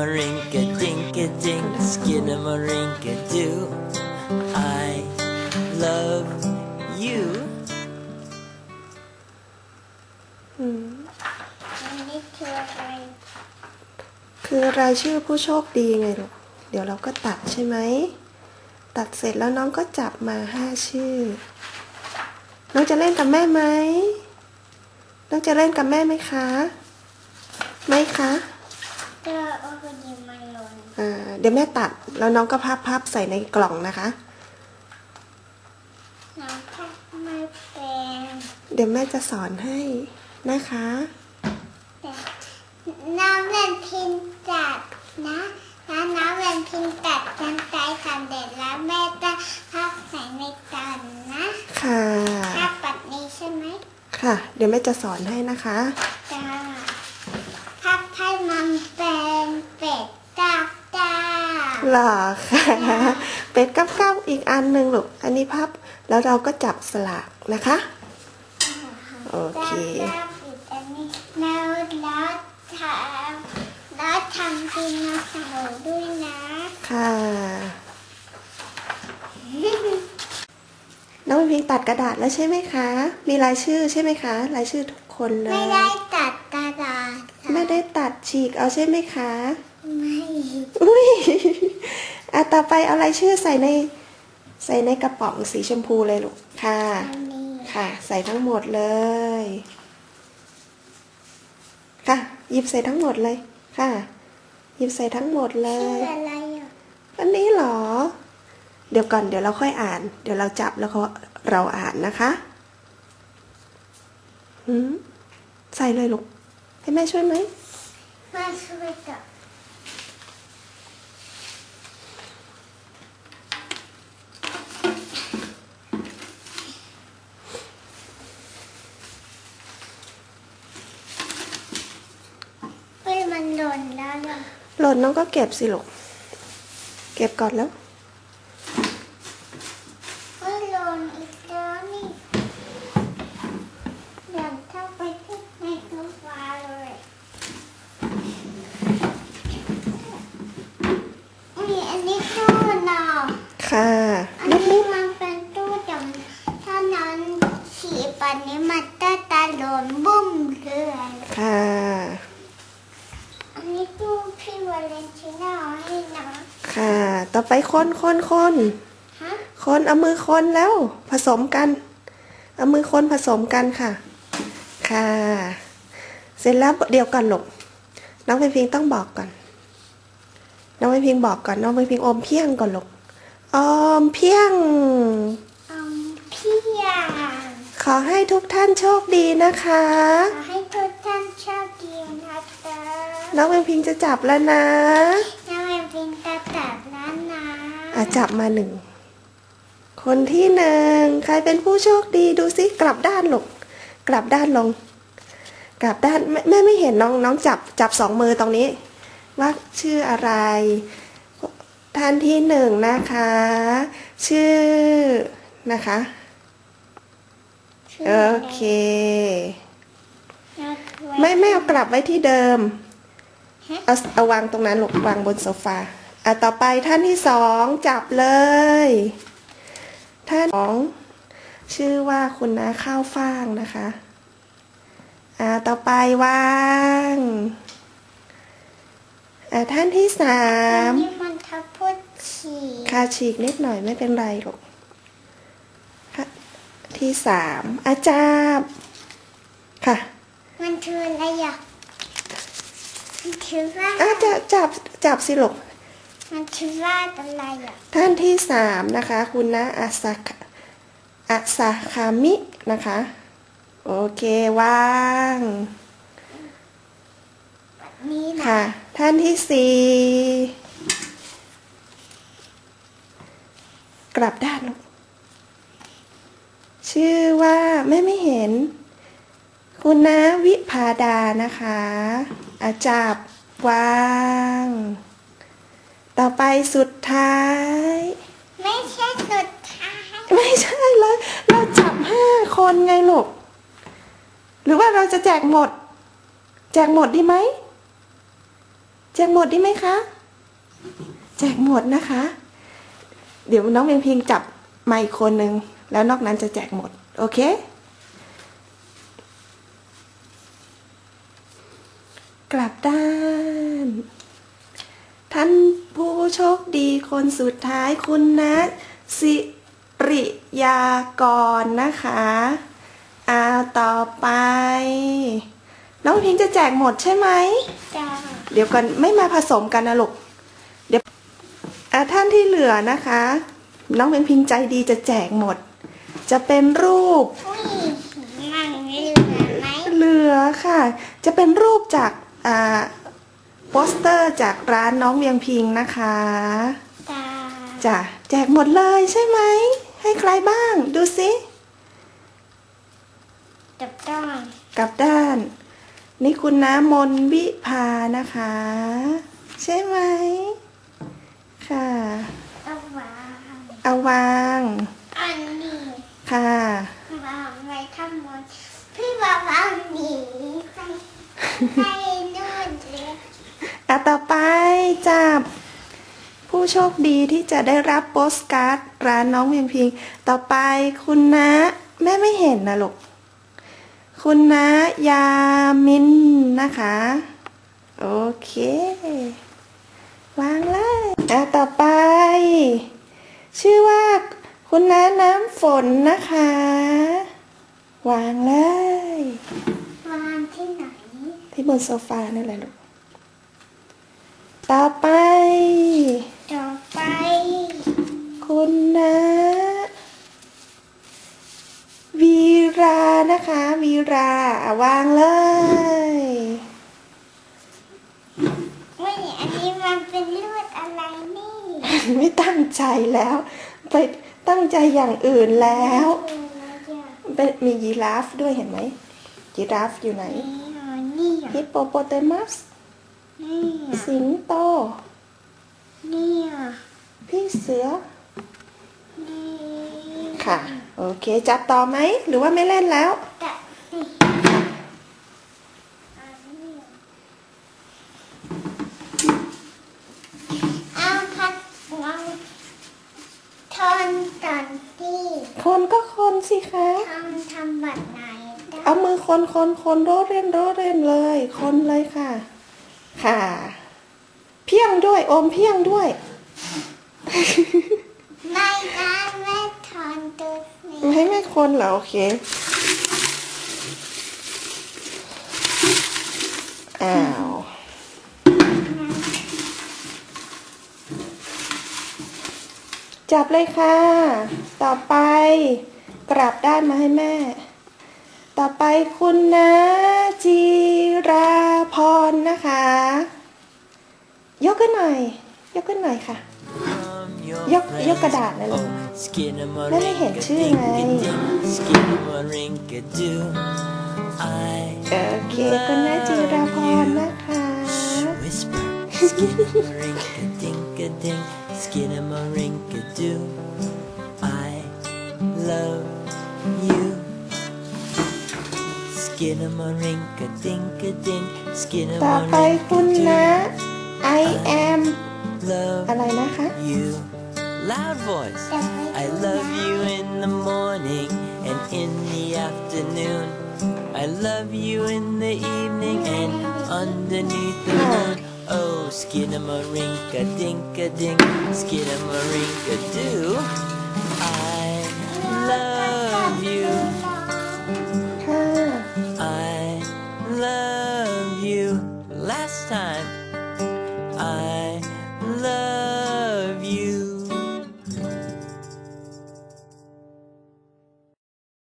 a rink a dink a dink, skin a rink a do. I love you. อันนี้คืออะไรคือรายชื่อผู้โชคดีไงลูก เดี๋ยวเราก็ตัดใช่ไหม ตัดเสร็จแล้วน้องก็จับมาห้าชื่อ น้องจะเล่นกับแม่ไหม น้องจะเล่นกับแม่ไหมคะไม่คะ ก็เอาไปยิงมันหล่นอ่าเดี๋ยวแม่ตัดแล้วน้องก็พับพับใส่ในกล่องนะคะ น้องพักไม่เป็นเดี๋ยวแม่จะสอนให้นะคะ แต่น้องเรียนพิมพ์จัดนะแล้วน้องเรียนพิมพ์จัดจนใจสำเร็จแล้วแม่จะพักใส่ในจานนะค่ะภาพปัดนี้ใช่ไหมค่ะ เดี๋ยวแม่จะสอนให้นะคะ จ้าพักให้มันเป็นเป็ดจ้าจ้า หรอค่ะเป็ดกับก้าอีกอันหนึ่งลูกอันนี้พับ แล้วเราก็จับสลากนะคะ โอเคจ้าปิดอันนี้แล้วแล้วทำแล้วทำดินมาเสาร์ด้วยนะ ค่ะ น้องพิงตัดกระดาษแล้วใช่ไหมคะ มีรายชื่อใช่ไหมคะ รายชื่อทุกคนเลย ไม่ได้ตัดกระดาษค่ะไม่ได้ตัดฉีกเอาใช่ไหมคะไม่ อุ้ยอะต่อไปเอารายชื่อใส่ในใส่ในกระป๋องสีชมพูเลยลูก ค่ะอันนี้ค่ะ ใส่ทั้งหมดเลย ค่ะ หยิบใส่ทั้งหมดเลย ค่ะ หยิบใส่ทั้งหมดเลชื่อยอะไรอะอันนี้เหรอ เดี๋ยวก่อน เดี๋ยวเราค่อยอ่าน เดี๋ยวเราจับแล้วก็เราอ่านนะคะหืมใส่เลยลูก ให้แม่ช่วยไหมมาช่วยกับ มันหล่นแล้วอะหล่นน้องก็เก็บสิลูก เก็บก่อนแล้วเฮ้ยหล่นอีกแล้วนี่เดี๋ยวเข้าไปที่ในตู้ปลาเลยนี่อันนี้ตู้นอนค่ะ อันนี้มันเป็นตู้จำถ้านั้นฉีดปันนี้มันจะตาหล่นบุ้มเลย ค่ะ อันนี้ตู้พี่วาเลนติน่าเอาให้นะ ค่ะ ต่อไป คนคนคนฮะคนเอามือคนแล้ว ผสมกัน เอามือคนผสมกันค่ะ ค่ะ เสร็จแล้วเดี๋ยวก่อนลูกน้องเพนพิงต้องบอกก่อน น้องเพนพิงบอกก่อน น้องเพนพิงอมเพียงก่อนลูกอมเพียงเอาพี่ยาขอให้ทุกท่านโชคดีนะคะ ขอให้ทุกท่านโชคดีนะคะ น้องเพนพิงจะจับแล้วนะ น้ำมันเป็นตาตัดนั้นนะ อะจับมาหนึ่ง คนที่หนึ่งใครเป็นผู้โชคดีดูสิกลับด้านลูกกลับด้านลงกลับด้านแม่แม่ไม่เห็นน้องน้องจับจับสองมือตรงนี้ ว่าชื่ออะไร ท่านที่หนึ่งนะคะ ชื่อนะคะโอเค ไม่ไม่เอากลับไว้ที่เดิม เอาเอาวางตรงนั้นลูกวางบนโซฟา อะต่อไปท่านที่สองจับเลย ท่านสองชื่อว่าคุณน้าข้าวฟ่างนะคะ อ่าต่อไปวางอ่าท่านที่สาอันมนี้มันทับพุทฉีดคาฉีกนิดหน่อยไม่เป็นไรหรอกค่ะที่สามอาจารย์ค่ะ มันคืออะไรอะมันคือว่าอาจะจับจับสิลูก มันคือว่าอะไรอะท่านที่สามนะคะ คุณนะอาสาอาสาคามินะคะ โอเควางแบบนี้นะค่ะ ท่านที่สี่กลับด้านลูกชื่อว่าแม่ไม่เห็น คุณนะวิพาดานะคะ อาจับวาง ต่อไปสุดท้าย ไม่ใช่สุดท้าย ไม่ใช่แล้วเราจับห้าคนไงลูกหรือว่าเราจะแจกหมด แจกหมดดีไหมแจกหมดดีไหมคะ แจกหมดนะคะ เดี๋ยวน้องเพียงพิงจับไมค์คนหนึ่งแล้วนอกนั้นจะแจกหมด โอเค กลับด้านท่าน ผู้โชคดีคนสุดท้ายคุณนะสิริยากรนะคะอาต่อไป น้องพิงจะแจกหมดใช่ไหมจ้าเดี๋ยวก่อนไม่มาผสมกันนะลูกเดี๋ยวอะท่านที่เหลือนะคะ น้องเป็นพิงใจดีจะแจกหมด จะเป็นรูปอุ้ยมันไม่เหลือไหมเหลือค่ะ จะเป็นรูปจากอ่า โปสเตอร์จากร้านน้องเวียงพิงนะคะจ้าจ้ะแจกหมดเลยใช่ไหม ให้ใครบ้าง ดูสิจับต้องกลับด้าน นี่คุณน้ำมนวิภานะคะ ใช่ไหม ค่ะเอาวางเอาวาง อันนี้ค่ะวางไว้ข้างบนพี่บอกว่าหนีไปไปนู่นเลย อะต่อไป จับ ผู้โชคดีที่จะได้รับโปสการ์ดร้านน้องเพียงพิง ต่อไปคุณนะแม่ไม่เห็นนะลูกคุณนะยามินนะคะ โอเค วางเลยอะต่อไป ชื่อว่า คุณน้าน้ำฝนนะคะ วางเลย วางที่ไหน ที่บนโซฟานั่นแหละลูก ต่อไป ต่อไป คุณนะวีรานะคะวีราอะวางเลย ไม่ อันนี้มันเป็นเลือดอะไรนี่ ไม่ตั้งใจแล้ว ไปตั้งใจอย่างอื่นแล้ว เป็นมียีราฟด้วยเห็นไหมยีราฟอยู่ไหน นี่เหรอนี่เหรอฮิปโปโปเตมัส นี่เหรอสิงโต นี่เหรอพี่เสือ นี่ค่ะ โอเค จับต่อไหม หรือว่าไม่เล่นแล้วแต่นี่อันนี้เหรอเอาพัดลองทอนก่อนที่คนก็คนสิคะ ทำทำแบบไหนได้ เอามือคนคนคนโรดเร่นโรดเร่นเลย คนเลยค่ะ ค่ะ เพียงด้วยโอมเพียงด้วย ไม่ได้ไม่ทอนตัวนี้ไม่ให้ไม่คนเหรอโอเคอ้าวจับเลยค่ะ ต่อไปกลับด้านมาให้แม่ ต่อไปคุณนะจีรา พรนะคะ ยกขึ้นหน่อย ยกขึ้นหน่อยค่ะ From your ยกยกกระดาษนั่น friends. เลย Oh, skinnamarink แล้วไม่เห็นชื่อไง Skinnamarink-a-doo. I โอเคคุณนะจีราพรนะคะ whisper. Skinnamarink-a-dink-a-ding. Skinnamarink-a-doo. I love you. Skinnamarink-a-dink-a-ding. ต่อไปคุณนะ I am Love อะไรนะคะ you. Loud voice. แต่ไม่ I love you in the morning and in the afternoon. I love you in the evening and underneath the moon. Oh, skinnamarink a dink a dink, skinnamarink a doo.